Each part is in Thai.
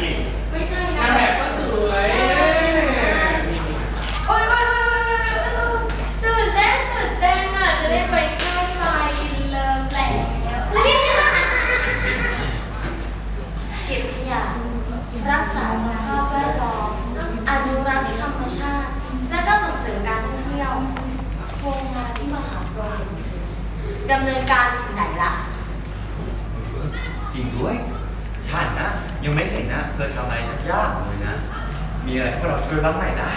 หญิงไม่ใช่นะนาแบบก็สวยโอ๊ยตื่นเต้นตื่นเต้นอะ จะได้ไปเข้าไฟกินเลิฟแหล่งเก็บยะรักษาสภาพแวดล้อมอนุรักษ์ธรรมชาติ และก็ส่งเสริมการท่องเที่ยวโครงงานที่มหาวิทยาลัยดำเนินการถึงไหนละ จริงด้วย ยังไม่เห็นนะ เธอทำอะไรสักอย่างเลยนะ มีอะไรให้พวกเราช่วยบ้างไหมนะ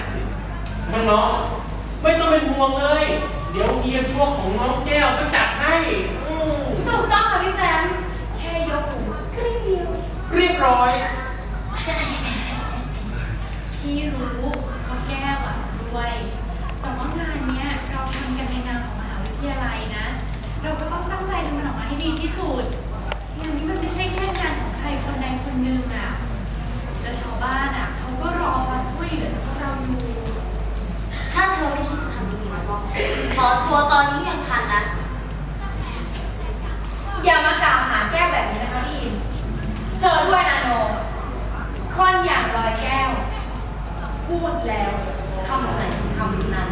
น้องๆไม่ต้องเป็นห่วงเลย เดี๋ยวเฮียพวกของน้องแก้วก็จัดให้อืมถูกต้องค่ะพี่แบมแค่ยกหูกริ้งเดียว เรียบร้อย ที่รู้ว่าแก้วอะด้วย แต่ว่างานเนี้ยเราทำกันในนามของมหาวิทยาลัยนะ เราก็ต้องตั้งใจทำมันออกมาให้ดีที่สุด อตัวตอนนี้ยังทันนะ อย่ามากล่าวหาแก้วแบบนี้นะคะพี่อินเธอด้วยนาโนค่อนอย่างลอยแก้ว พูดแล้วคำไหนคำนั้น